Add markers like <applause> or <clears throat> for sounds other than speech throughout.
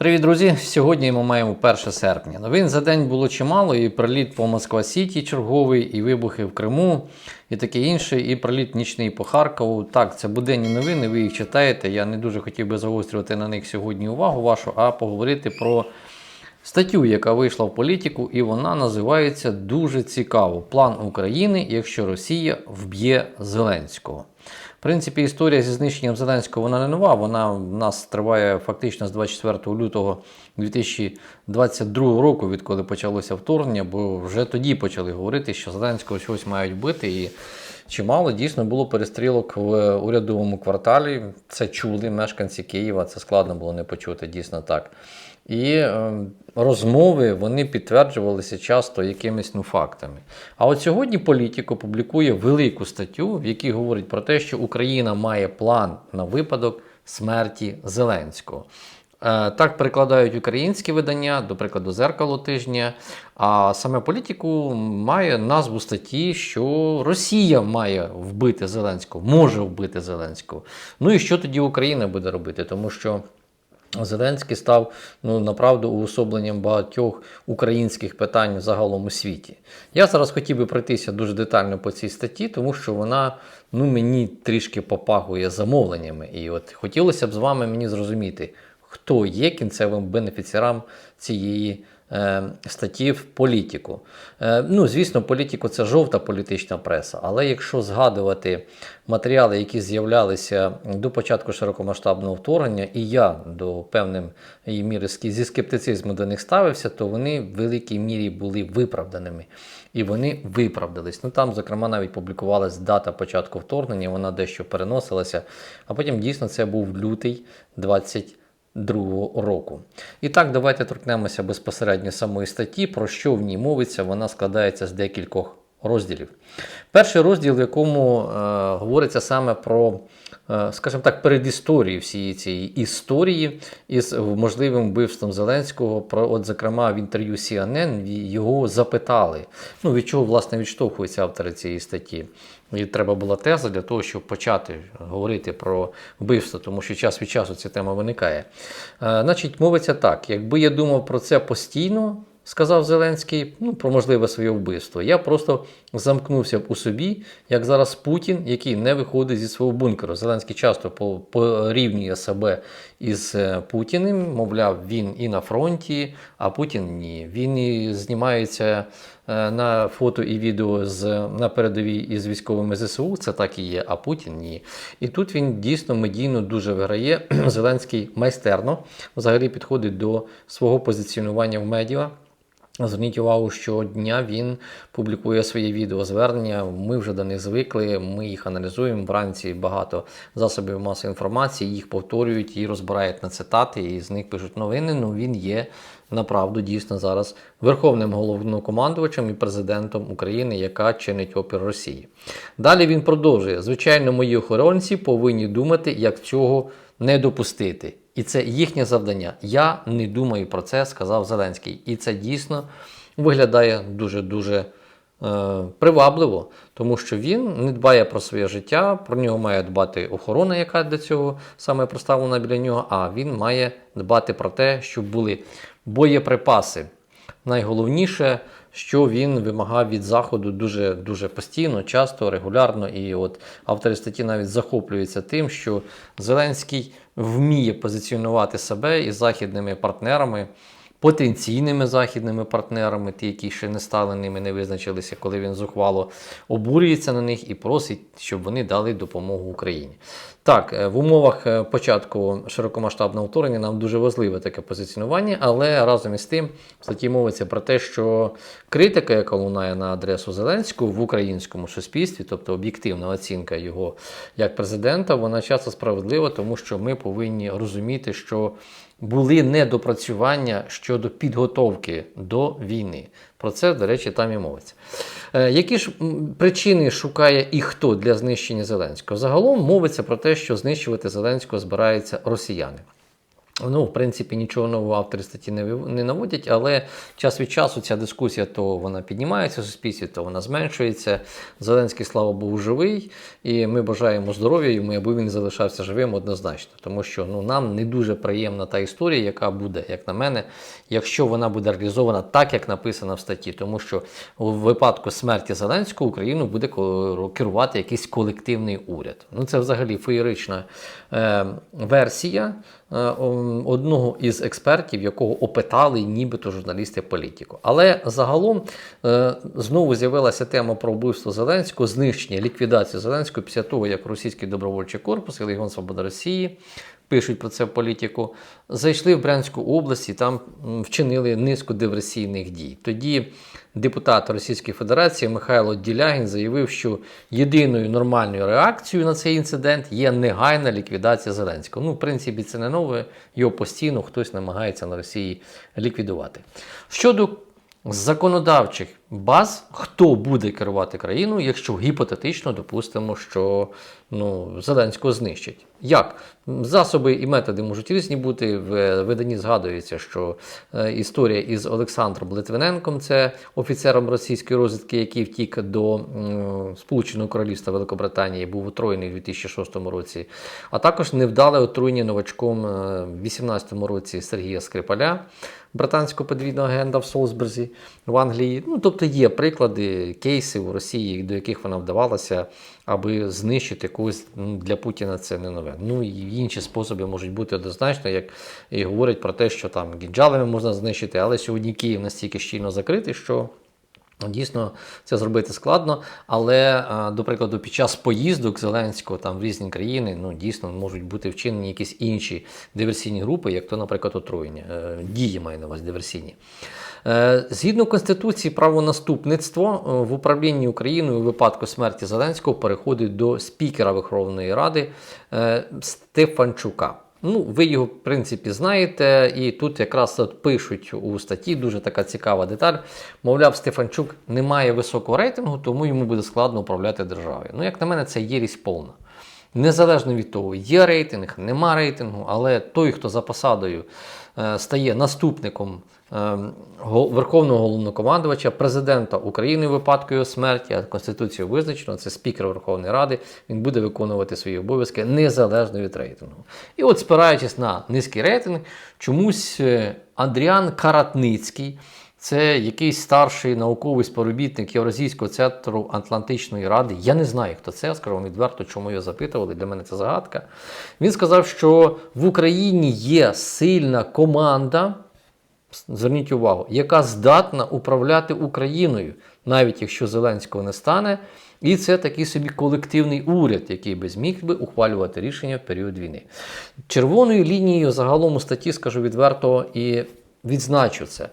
Привіт, друзі! Сьогодні ми маємо 1 серпня. Новин за день було чимало, і приліт по Москва Сіті черговий, і вибухи в Криму, і таке інше, і приліт нічний по Харкову. Так, це буденні новини, ви їх читаєте. Я не дуже хотів би загострювати на них сьогодні увагу вашу, а поговорити про статтю, яка вийшла в політику, і вона називається дуже цікаво: План України, якщо Росія вб'є Зеленського. В принципі, історія зі знищенням Зеленського вона не нова. Вона в нас триває фактично з 24 лютого 2022 року, відколи почалося вторгнення, бо вже тоді почали говорити, що Зеленського щось мають бити. І чимало дійсно було перестрілок в урядовому кварталі. Це чули мешканці Києва. Це складно було не почути, дійсно так. І е, розмови вони підтверджувалися часто якимись ну, фактами. А от сьогодні політико публікує велику статтю, в якій говорить про те, що Україна має план на випадок смерті Зеленського. Е, Так перекладають українські видання, до прикладу, зеркало тижня. А саме політику має назву статті, що Росія має вбити Зеленського, може вбити Зеленського. Ну і що тоді Україна буде робити? Тому що. Зеленський став ну направду уособленням багатьох українських питань в загалом у світі. Я зараз хотів би пройтися дуже детально по цій статті, тому що вона ну мені трішки попагує замовленнями. І от хотілося б з вами мені зрозуміти, хто є кінцевим бенефіціаром цієї статті в політику. Е, ну, звісно, політику це жовта політична преса, але якщо згадувати матеріали, які з'являлися до початку широкомасштабного вторгнення, і я до певної міри зі скептицизму до них ставився, то вони в великій мірі були виправданими. І вони виправдались. Ну там, зокрема, навіть публікувалась дата початку вторгнення, вона дещо переносилася, а потім дійсно це був лютий 20. Другого року. І так, давайте торкнемося безпосередньо самої статті, про що в ній мовиться, вона складається з декількох розділів. Перший розділ, в якому е, говориться саме про, скажімо так, передісторію всієї цієї історії із можливим вбивством Зеленського. Про, от, зокрема, в інтерв'ю CNN його запитали, ну, від чого власне відштовхуються автори цієї статті. І треба була теза для того, щоб почати говорити про вбивство, тому що час від часу ця тема виникає. Е, значить, мовиться так: якби я думав про це постійно, сказав Зеленський, ну, про можливе своє вбивство, я просто замкнувся б у собі, як зараз Путін, який не виходить зі свого бункеру. Зеленський часто порівнює себе із е, Путіним, мовляв, він і на фронті, а Путін ні. Він і знімається е, на фото і відео з на передовій із військовими ЗСУ, це так і є, а Путін ні. І тут він дійсно медійно дуже виграє. <clears throat> Зеленський майстерно взагалі підходить до свого позиціонування в медіа. Зверніть увагу, що дня він публікує свої відеозвернення. Ми вже до них звикли, ми їх аналізуємо. Вранці багато засобів масової інформації, їх повторюють і розбирають на цитати, і з них пишуть новини. Ну він є направду дійсно зараз верховним головнокомандувачем і президентом України, яка чинить опір Росії. Далі він продовжує: звичайно, мої охоронці повинні думати, як цього не допустити. І це їхнє завдання. Я не думаю про це, сказав Зеленський. І це дійсно виглядає дуже-дуже е, привабливо, тому що він не дбає про своє життя, про нього має дбати охорона, яка для цього саме проставлена біля нього, а він має дбати про те, щоб були боєприпаси. Найголовніше, що він вимагав від Заходу дуже дуже постійно, часто, регулярно. І от автори статті навіть захоплюються тим, що Зеленський вміє позиціонувати себе із західними партнерами, потенційними західними партнерами, ті, які ще не стали ними, не визначилися, коли він зухвало обурюється на них і просить, щоб вони дали допомогу Україні. Так, е, в умовах е, початку широкомасштабного вторгнення нам дуже важливе таке позиціонування, але разом із тим в статті мовиться про те, що критика, яка лунає на адресу Зеленського в українському суспільстві, тобто об'єктивна оцінка його як президента, вона часто справедлива, тому що ми повинні розуміти, що були недопрацювання щодо підготовки до війни. Про це, до речі, там і мовиться. Е, які ж причини шукає і хто для знищення Зеленського? Загалом мовиться про те, що знищувати Зеленського збираються росіяни. Ну, в принципі, нічого нового автори статті не, не наводять, але час від часу ця дискусія то вона піднімається в суспільстві, то вона зменшується. Зеленський, слава Богу, живий, і ми бажаємо здоров'я йому, аби він залишався живим однозначно. Тому що ну, нам не дуже приємна та історія, яка буде, як на мене, якщо вона буде реалізована так, як написано в статті. Тому що у випадку смерті Зеленського Україну буде керувати якийсь колективний уряд. Ну, це взагалі феєрична е, версія одного із експертів, якого опитали нібито журналісти політику. Але загалом е, знову з'явилася тема про вбивство Зеленського, знищення, ліквідацію Зеленського після того, як російський добровольчий корпус і Легіон Свобода Росії. Пишуть про це в політику, зайшли в Брянську область і там вчинили низку диверсійних дій. Тоді депутат Російської Федерації Михайло Ділягін заявив, що єдиною нормальною реакцією на цей інцидент є негайна ліквідація Зеленського. Ну, в принципі, це не нове, його постійно хтось намагається на Росії ліквідувати. Щодо законодавчих баз, хто буде керувати країною, якщо гіпотетично допустимо, що ну, Зеленського знищать. Як? Засоби і методи можуть різні бути. В виданні згадується, що е, історія із Олександром Литвиненком, це офіцером російської розвідки, який втік до Сполученого Королівства Великобританії, був отруєний у 2006 році, а також невдале отруєння новачком е, в 2018 році Сергія Скрипаля, британського подвійного агента в Солсберзі в Англії. Ну, тобто є приклади, кейси у Росії, до яких вона вдавалася, аби знищити когось ну, для Путіна це не нове. Ну і інші способи можуть бути однозначно, як і говорять про те, що там гінджалами можна знищити, але сьогодні Київ настільки щільно закритий, що. Дійсно, це зробити складно, але, до прикладу, під час поїздок Зеленського там в різні країни ну, дійсно можуть бути вчинені якісь інші диверсійні групи, як то, наприклад, отруєння. Е, Дії маю на увазі диверсійні. Е, Згідно Конституції, правонаступництво е, в управлінні Україною у випадку смерті Зеленського переходить до спікера Верховної Ради е, Стефанчука. Ну, ви його, в принципі, знаєте, і тут якраз от пишуть у статті дуже така цікава деталь. Мовляв, Стефанчук не має високого рейтингу, тому йому буде складно управляти державою. Ну, як на мене, це єрість повна. Незалежно від того, є рейтинг, нема рейтингу, але той, хто за посадою стає наступником Верховного головнокомандувача, президента України в випадку його смерті, а Конституцією визначено, це спікер Верховної Ради, він буде виконувати свої обов'язки незалежно від рейтингу. І от, спираючись на низький рейтинг, чомусь е, Андріан Каратницький. Це якийсь старший науковий співробітник Євразійського центру Атлантичної ради. Я не знаю, хто це, скажу вам відверто, чому його запитували. Для мене це загадка. Він сказав, що в Україні є сильна команда, зверніть увагу, яка здатна управляти Україною, навіть якщо Зеленського не стане. І це такий собі колективний уряд, який би зміг би ухвалювати рішення в період війни. Червоною лінією загалом у статті, скажу відверто, і відзначу це.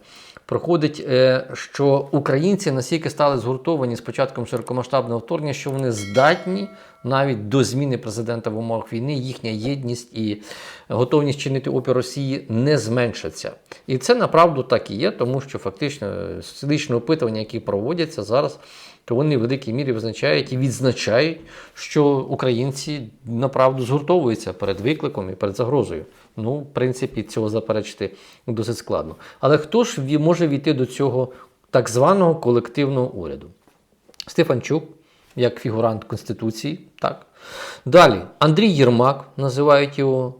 Проходить, е, що українці настільки стали згуртовані з початком широкомасштабного вторгнення, що вони здатні навіть до зміни президента в умовах війни, їхня єдність і готовність чинити опір Росії не зменшаться. І це направду так і є, тому що фактично е, соціологічні опитування, які проводяться зараз, то вони в великій мірі визначають і відзначають, що українці направду згуртовуються перед викликом і перед загрозою. Ну, в принципі, цього заперечити досить складно. Але хто ж може війти до цього так званого колективного уряду? Стефанчук, як фігурант Конституції, так. Далі Андрій Єрмак називають його.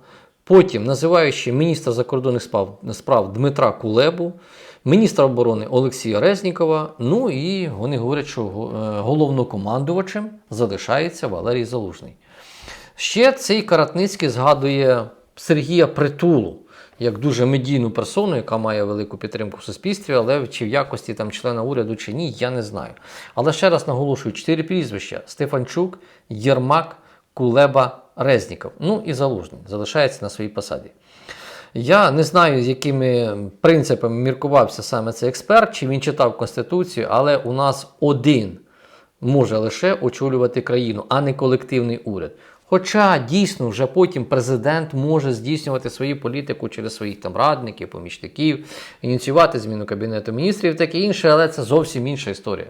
Потім називають ще міністра закордонних справ, справ Дмитра Кулебу, міністра оборони Олексія Резнікова. Ну і вони говорять, що е, головнокомандувачем залишається Валерій Залужний. Ще цей Каратницький згадує Сергія Притулу як дуже медійну персону, яка має велику підтримку в суспільстві, але чи в якості там члена уряду чи ні, я не знаю. Але ще раз наголошую: чотири прізвища: Стефанчук, Єрмак, Кулеба, Резніков. Ну і Залужний залишається на своїй посаді. Я не знаю, з якими принципами міркувався саме цей експерт, чи він читав Конституцію, але у нас один може лише очолювати країну, а не колективний уряд. Хоча дійсно вже потім президент може здійснювати свою політику через своїх там радників, помічників, ініціювати зміну кабінету міністрів, таке інше, але це зовсім інша історія.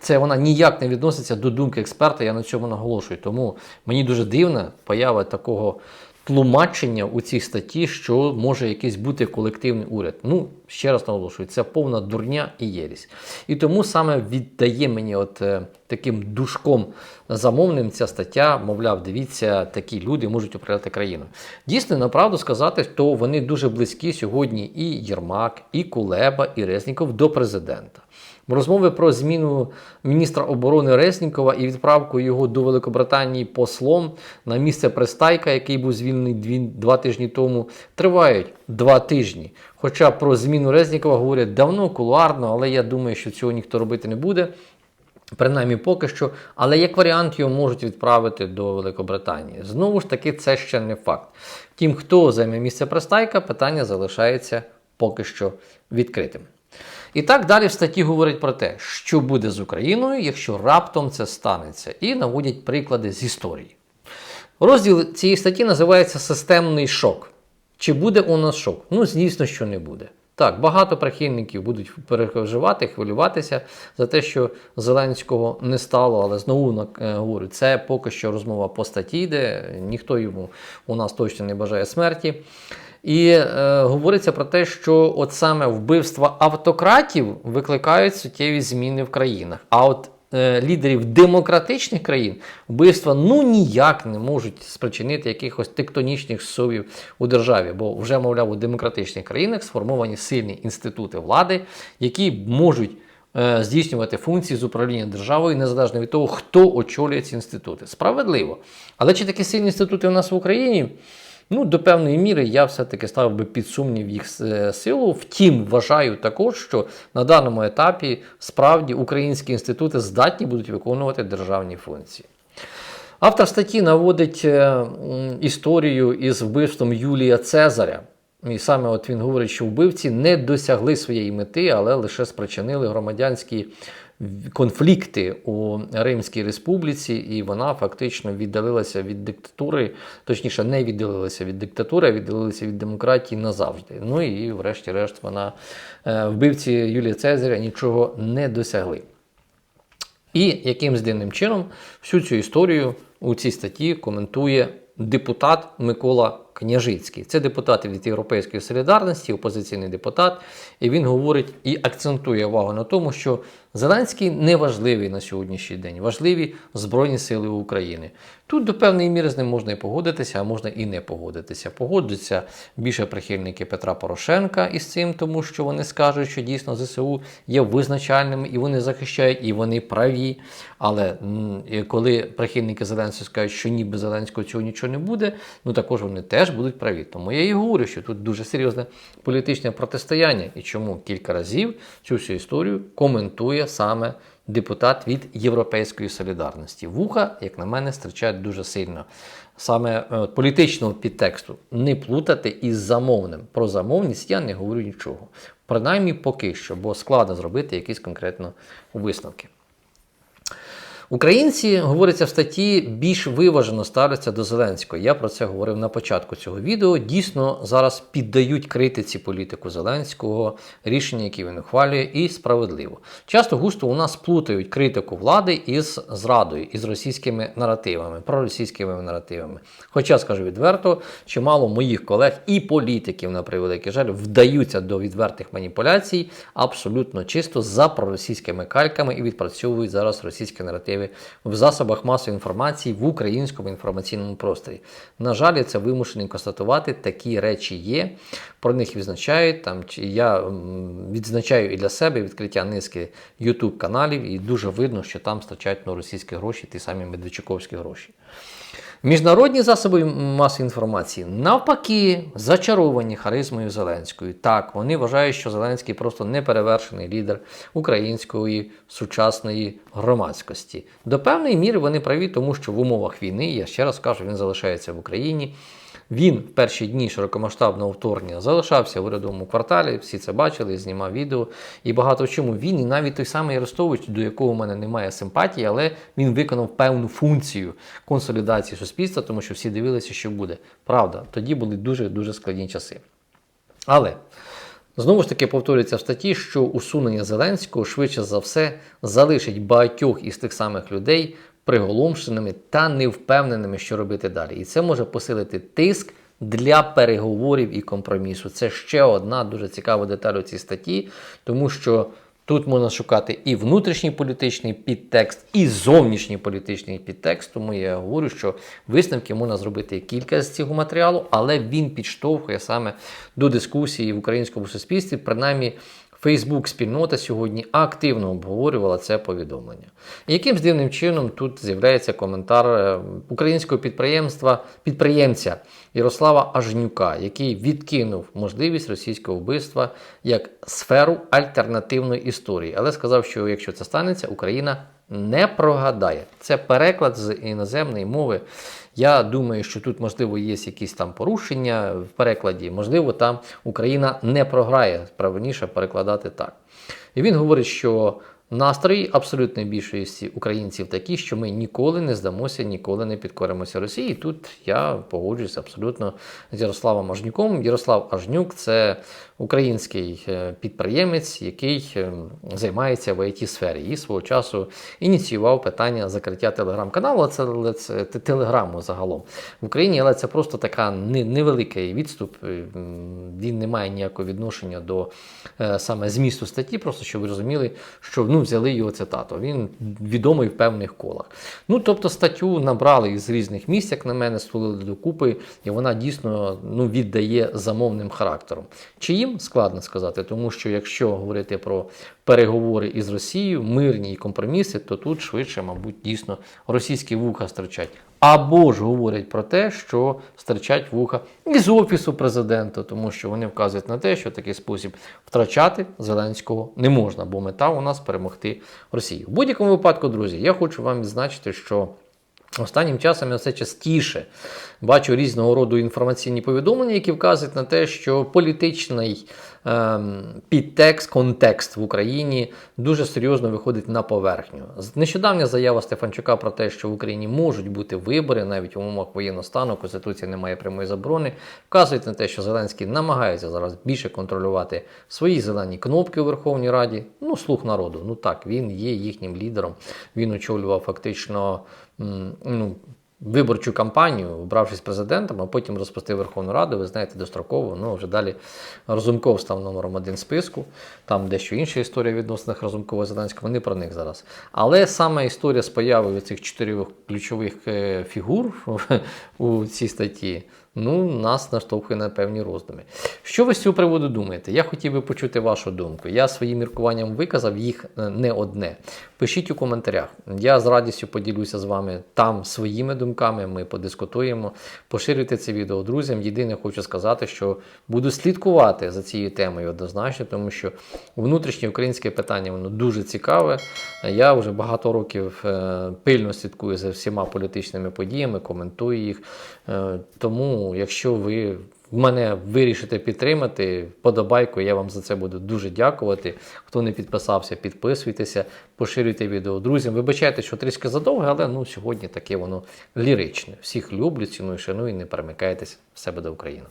Це вона ніяк не відноситься до думки експерта, я на цьому наголошую. Тому мені дуже дивна поява такого тлумачення у цій статті, що може якийсь бути колективний уряд. Ну, ще раз наголошую, це повна дурня і єрість. І тому саме віддає мені от е, таким душком замовним ця стаття, мовляв, дивіться, такі люди можуть управляти країною. Дійсно, направду сказати, то вони дуже близькі сьогодні і Єрмак, і Кулеба, і Резніков до президента. Розмови про зміну міністра оборони Резнікова і відправку його до Великобританії послом на місце Пристайка, який був звільнений дві, два тижні тому, тривають два тижні. Хоча про зміну Резнікова говорять давно, кулуарно, але я думаю, що цього ніхто робити не буде. Принаймні поки що, але як варіант його можуть відправити до Великобританії. Знову ж таки, це ще не факт. Втім, хто займе місце Пристайка, питання залишається поки що відкритим. І так далі в статті говорять про те, що буде з Україною, якщо раптом це станеться, і наводять приклади з історії. Розділ цієї статті називається Системний шок. Чи буде у нас шок? Ну, звісно, що не буде. Так, багато прихильників будуть переживати, хвилюватися за те, що Зеленського не стало, але знову е, говорю, це поки що розмова по статті, де ніхто йому у нас точно не бажає смерті. І е, говориться про те, що от саме вбивства автократів викликають суттєві зміни в країнах. А от е, лідерів демократичних країн вбивства ну ніяк не можуть спричинити якихось тектонічних сувів у державі, бо вже, мовляв, у демократичних країнах сформовані сильні інститути влади, які можуть. е, Здійснювати функції з управління державою незалежно від того, хто очолює ці інститути. Справедливо. Але чи такі сильні інститути у нас в Україні? Ну, до певної міри я все-таки ставив би під сумнів їх е, силу. Втім, вважаю також, що на даному етапі справді українські інститути здатні будуть виконувати державні функції. Автор статті наводить е, історію із вбивством Юлія Цезаря. І саме от він говорить, що вбивці не досягли своєї мети, але лише спричинили громадянські конфлікти у Римській республіці, і вона фактично віддалилася від диктатури, точніше, не віддалилася від диктатури, а віддалилася від демократії назавжди. Ну і, врешті-решт, вона е, вбивці Юлія Цезаря нічого не досягли. І якимсь дивним чином всю цю історію у цій статті коментує депутат Микола Княжицький. Це депутат від Європейської солідарності, опозиційний депутат. І він говорить і акцентує увагу на тому, що Зеленський не важливий на сьогоднішній день, важливі Збройні Сили України. Тут до певної міри з ним можна і погодитися, а можна і не погодитися. Погоджуються більше прихильники Петра Порошенка із цим, тому що вони скажуть, що дійсно ЗСУ є визначальними і вони захищають, і вони праві. Але коли прихильники Зеленського скажуть, що ніби Зеленського цього нічого не буде, ну також вони теж будуть праві. Тому я і говорю, що тут дуже серйозне політичне протистояння, і чому кілька разів цю всю історію коментує саме депутат від Європейської солідарності. Вуха, як на мене, стирчать дуже сильно. Саме е, політичного підтексту не плутати із замовним. Про замовність я не говорю нічого. Принаймні поки що, бо складно зробити якісь конкретно висновки. Українці, говориться в статті, більш виважено ставляться до Зеленського. Я про це говорив на початку цього відео. Дійсно, зараз піддають критиці політику Зеленського, рішення, які він ухвалює, і справедливо. Часто густо у нас плутають критику влади із зрадою, із російськими наративами, проросійськими наративами. Хоча, скажу відверто, чимало моїх колег і політиків, на превеликий жаль, вдаються до відвертих маніпуляцій абсолютно чисто за проросійськими кальками і відпрацьовують зараз російські наративи в засобах масової інформації в українському інформаційному просторі. На жаль, це вимушений констатувати. Такі речі є. Про них відзначають. Там я відзначаю і для себе відкриття низки YouTube каналів, і дуже видно, що там стачають на російські гроші, ті самі медведчуковські гроші. Міжнародні засоби масової інформації навпаки зачаровані харизмою Зеленської. Так, вони вважають, що Зеленський просто неперевершений лідер української сучасної громадськості. До певної міри вони праві, тому що в умовах війни, я ще раз кажу, він залишається в Україні. Він в перші дні широкомасштабного вторгнення залишався в урядовому кварталі, всі це бачили, знімав відео. І багато в чому він, і навіть той самий Арестович, до якого в мене немає симпатії, але він виконав певну функцію консолідації суспільства, тому що всі дивилися, що буде. Правда, тоді були дуже-дуже складні часи. Але знову ж таки повторюється в статті, що усунення Зеленського швидше за все залишить багатьох із тих самих людей приголомшеними та невпевненими, що робити далі. І це може посилити тиск для переговорів і компромісу. Це ще одна дуже цікава деталь у цій статті, тому що. Тут можна шукати і внутрішній політичний підтекст, і зовнішній політичний підтекст. Тому я говорю, що висновки можна зробити кілька з цього матеріалу, але він підштовхує саме до дискусії в українському суспільстві. Принаймні, Фейсбук спільнота сьогодні активно обговорювала це повідомлення. Яким дивним чином тут з'являється коментар е, українського підприємства підприємця Ярослава Ажнюка, який відкинув можливість російського вбивства як сферу альтернативної історії, але сказав, що якщо це станеться, Україна не прогадає. Це переклад з іноземної мови. Я думаю, що тут, можливо, є якісь там порушення в перекладі. Можливо, там Україна не програє, правильніше перекладати так. І він говорить, що настрої абсолютної більшості українців такі, що ми ніколи не здамося, ніколи не підкоримося Росії. Тут я погоджуюся абсолютно з Ярославом Ажнюком. Ярослав Ажнюк це український е, підприємець, який е, займається в it сфері і свого часу ініціював питання закриття телеграм-каналу, це, це телеграму загалом в Україні, але це просто така невеликий відступ. е, Він не має ніякого відношення до саме змісту статті, просто щоб ви розуміли, що ну, взяли його цитату. Він відомий в певних колах. Ну, тобто статтю набрали із різних місць, як на мене, стулили докупи, і вона дійсно ну, віддає замовним характером. Чиїм складно сказати, тому що якщо говорити про переговори із Росією, мирні і компроміси, то тут швидше, мабуть, дійсно російські вуха стирчать. Або ж говорять про те, що стирчать вуха із офісу президента, тому що вони вказують на те, що такий спосіб втрачати Зеленського не можна, бо мета у нас перемогти Росію. В будь-якому випадку, друзі, я хочу вам відзначити, що Останнім часом я все частіше бачу різного роду інформаційні повідомлення, які вказують на те, що політичний підтекст, контекст в Україні дуже серйозно виходить на поверхню. Нещодавня заява Стефанчука про те, що в Україні можуть бути вибори навіть в умовах воєнного стану, Конституція не має прямої заборони, вказують на те, що Зеленський намагається зараз більше контролювати свої зелені кнопки у Верховній Раді. Ну, слух народу. Ну так, він є їхнім лідером. Він очолював фактично ну, виборчу кампанію, обравшись президентом, а потім розпустив Верховну Раду. Ви знаєте, достроково. Ну вже далі Розумков став номером один списку. Там дещо інша історія відносинах Разумкова і Зеленського. вони про них зараз. Але саме історія з появою цих чотирьох ключових е, фігур <laughs> у цій статті. Ну, нас наштовхує на певні роздуми. Що ви з цього приводу думаєте? Я хотів би почути вашу думку. Я своїм міркуванням виказав їх е, не одне. Пишіть у коментарях. Я з радістю поділюся з вами там своїми думками. Ми подискутуємо. Поширюйте це відео друзям. Єдине хочу сказати, що буду слідкувати за цією темою однозначно, тому що внутрішнє українське питання воно дуже цікаве. Я вже багато років е, пильно слідкую за всіма політичними подіями, коментую їх. Е, Тому, якщо ви мене вирішите підтримати, подобайку, я вам за це буду дуже дякувати. Хто не підписався, підписуйтеся, поширюйте відео друзям. Вибачайте, що трішки задовге, але ну, сьогодні таке воно ліричне. Всіх люблю, ціную, шаную, не перемикайтесь. себе до Україна.